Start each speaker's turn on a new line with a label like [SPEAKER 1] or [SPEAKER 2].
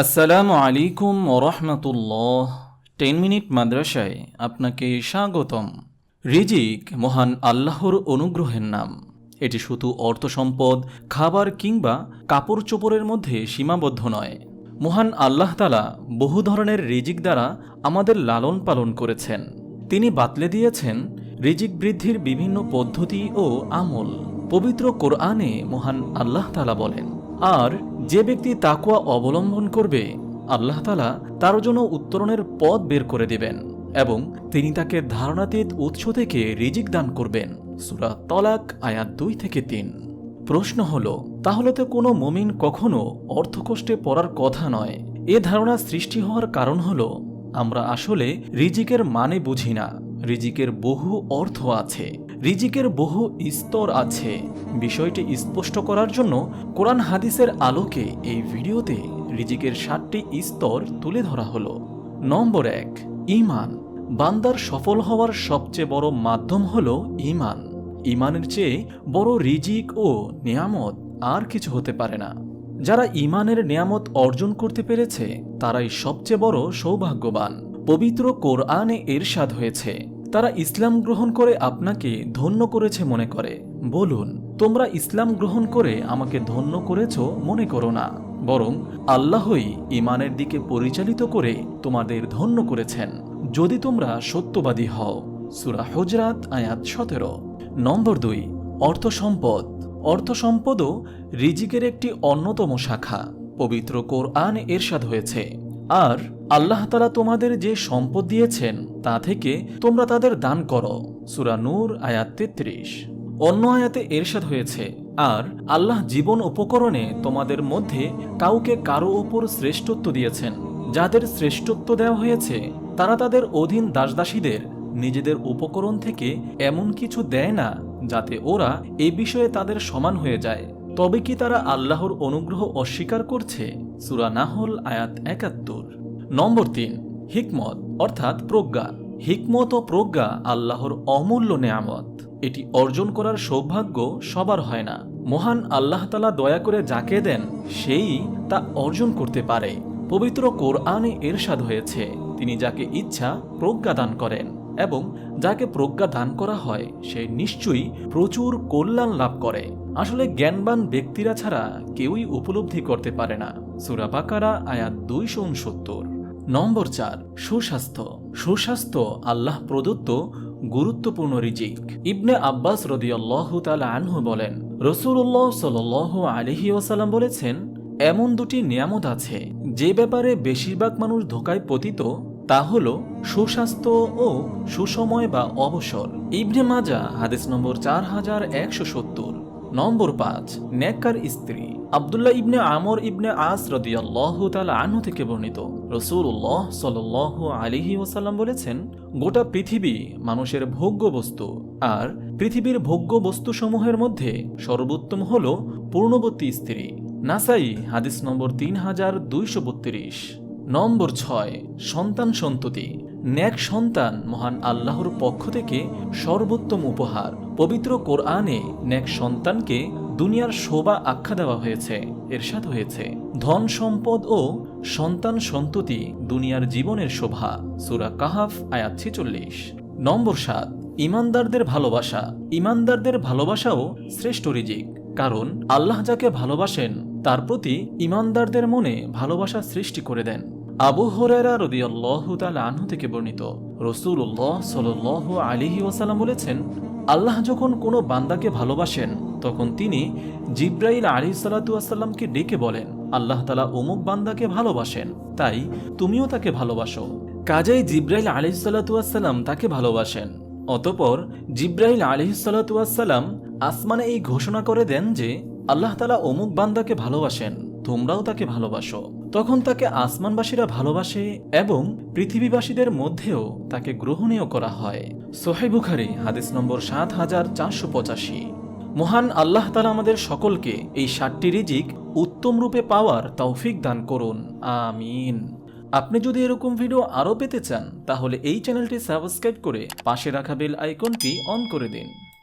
[SPEAKER 1] আসসালামু আলাইকুম ওরহমতুল্লাহ টেন মিনিট মাদ্রাসায় আপনাকে স্বাগতম। রিজিক মহান আল্লাহর অনুগ্রহের নাম। এটি শুধু অর্থ সম্পদ, খাবার কিংবা কাপড় চোপড়ের মধ্যে সীমাবদ্ধ নয়। মহান আল্লাহ তালা বহু ধরনের রিজিক দ্বারা আমাদের লালন পালন করেছেন। তিনি বাতলে দিয়েছেন রিজিক বৃদ্ধির বিভিন্ন পদ্ধতি ও আমল। পবিত্র কোরআনে মহান আল্লাহ তালা বলেন, আর যে ব্যক্তি তাকুয়া অবলম্বন করবে, আল্লাহ তালা তার জন্য উত্তরণের পথ বের করে দেবেন এবং তিনি তাকে ধারণাতীত উৎস থেকে রিজিক দান করবেন। সুরা তলাক, আয়াত দুই থেকে তিন। প্রশ্ন হল, তাহলে তো কোনো মমিন কখনো অর্থকষ্টে পড়ার কথা নয়। এ ধারণা সৃষ্টি হওয়ার কারণ হল, আমরা আসলে রিজিকের মানে বুঝি না। রিজিকের বহু অর্থ আছে। রিজিকের বহু স্তর আছে। বিষয়টি স্পষ্ট করার জন্য কোরআন হাদিসের আলোকে এই ভিডিওতে রিজিকের সাতটি স্তর তুলে ধরা হলো। নম্বর এক ইমান বান্দার সফল হওয়ার সবচেয়ে বড় মাধ্যম হল ইমান ইমানের চেয়ে বড় রিজিক ও নিয়ামত আর কিছু হতে পারে না। যারা ইমানের নিয়ামত অর্জন করতে পেরেছে, তারাই সবচেয়ে বড় সৌভাগ্যবান। পবিত্র কোরআনে এরশাদ হয়েছে। তারা ইসলাম গ্রহণ করে আপনাকে ধন্য করেছে মনে করে। বলুন, তোমরা ইসলাম গ্রহণ করে আমাকে ধন্য করেছ মনে করো না, বরং আল্লাহই ইমানের দিকে পরিচালিত করে তোমাদের ধন্য করেছেন। যদি তোমরা সত্যবাদী হও, সুরা হজরাত, আয়াত সতেরো। নম্বর দুই, অর্থ সম্পদ। অর্থ সম্পদও রিজিকের একটি অন্যতম শাখা। পবিত্র কোরআন এরশাদ হয়েছে। আর আল্লাহ তালা তোমাদের যে সম্পদ দিয়েছেন, তা থেকে তোমরা তাদের দান করো। সুরা নূর, আয়াত তেত্রিশ। অন্য আয়াতে এরশাদ হয়েছে, আর আল্লাহ জীবন উপকরণে তোমাদের মধ্যে কাউকে কারও ওপর শ্রেষ্ঠত্ব দিয়েছেন। যাদের শ্রেষ্ঠত্ব দেওয়া হয়েছে, তারা তাদের অধীন দাসদাসীদের নিজেদের উপকরণ থেকে এমন কিছু দেয় না, যাতে ওরা এ বিষয়ে তাদের সমান হয়ে যায়। তবে কি তারা আল্লাহর অনুগ্রহ অস্বীকার করছে? সুরা নাহল, আয়াত একাত্তর। নম্বর তিন, হিকমত, অর্থাৎ প্রজ্ঞা। হিকমত ও প্রজ্ঞা আল্লাহর অমূল্য নেয়ামত। এটি অর্জন করার সৌভাগ্য সবার হয় না। মহান আল্লাহ তালা দয়া করে যাকে দেন, সেই তা অর্জন করতে পারে। পবিত্র কোরআনে এরশাদ হয়েছে, তিনি যাকে ইচ্ছা প্রজ্ঞা দান করেন। এবং যাকে প্রজ্ঞা দান করা হয়, সে নিশ্চয়ই প্রচুর কল্যাণ লাভ করে। আসলে জ্ঞানবান ব্যক্তিরা ছাড়া কেউই উপলব্ধি করতে পারে না। সুরাবাকারা আয়াত দুইশো উনসত্তর। নম্বর চার, সুস্বাস্থ্য। সুস্বাস্থ্য আল্লাহ প্রদত্ত গুরুত্বপূর্ণ রিজিক। ইবনে আব্বাস রদিয়াল্লাহ তালা আনহু বলেন রসুল্লাহ সাল আলহি ওসালাম বলেছেন, এমন দুটি নিয়ামত আছে, যে ব্যাপারে বেশিরভাগ মানুষ ধোকায় পতিত তা হল সুস্বাস্থ্য ও সুসময় বা অবসর। ইবনে মাজা, হাদিস নম্বর চার হাজার একশো সত্তর। নম্বর পাঁচ, নেককার স্ত্রী। আবদুল্লাহ ইবনে আমর ইবনে আস রদিয়াল্লাহ তালা আনহু থেকে বর্ণিত। রসুল্লাহ সাল আলিহি ওসাল্লাম বলেছেন, গোটা পৃথিবী মানুষের ভোগ্য বস্তু আর পৃথিবীর ভোগ্য বস্তুসমূহের মধ্যে সর্বোত্তম হল পূর্ণবর্তী স্ত্রী। নাসাই, হাদিস নম্বর তিন হাজার দুইশো বত্রিশ। নম্বর ছয়, সন্তান সন্ততি। ন্যাক সন্তান মহান আল্লাহর পক্ষ থেকে সর্বোত্তম উপহার। পবিত্র কোরআনে ন্যাক সন্তানকে দুনিয়ার শোভা আখ্যা দেওয়া হয়েছে, এরশাদ হয়েছে। ধন সম্পদ ও সন্তান সন্ততি দুনিয়ার জীবনের শোভা, সুরা কাহাফ, আয়াত ছেচল্লিশ। নম্বর সাত, ইমানদারদের ভালোবাসা। ইমানদারদের ভালোবাসাও শ্রেষ্ঠ রিজিক, কারণ আল্লাহ যাকে ভালোবাসেন তার প্রতি ইমানদারদের মনে ভালোবাসা সৃষ্টি করে দেন। আবু হরেরা রদিয়াল্লাহ তাল আনহু থেকে বর্ণিত। রসুল্লাহ সাল আলিহি ওসালাম বলেছেন, আল্লাহ যখন কোনো বান্দাকে ভালোবাসেন, তখন তিনি জিব্রাইল আলী সাল্লাতুয়াসাল্লামকে ডেকে বলেন, আল্লাহ তালা অমুক বান্দাকে ভালোবাসেন, তাই তুমিও তাকে ভালোবাসো। কাজেই জিব্রাইল আলী সাল্লাতুয়াসাল্লাম তাকে ভালোবাসেন। অতপর জিব্রাইল আলী সাল্লাতুয়াসাল্লাম আসমানে এই ঘোষণা করে দেন যে আল্লাহ তালা অমুক বান্দাকে ভালোবাসেন, তোমরাও তাকে ভালোবাসো। তখন তাকে আসমানবাসীরা ভালোবাসে এবং পৃথিবীবাসীদের মধ্যেও তাকে গ্রহণীয় করা হয়। সোহাই বুখারি, হাদিস নম্বর সাত হাজার চারশো পঁচাশি। মহান আল্লাহ তালা আমাদের সকলকে এই সাতটি রিজিক উত্তম রূপে পাওয়ার তৌফিক দান করুন। আমিন। আপনি যদি এরকম ভিডিও আরও পেতে চান, তাহলে এই চ্যানেলটি সাবস্ক্রাইব করে পাশে রাখা বেল আইকনটি অন করে দিন।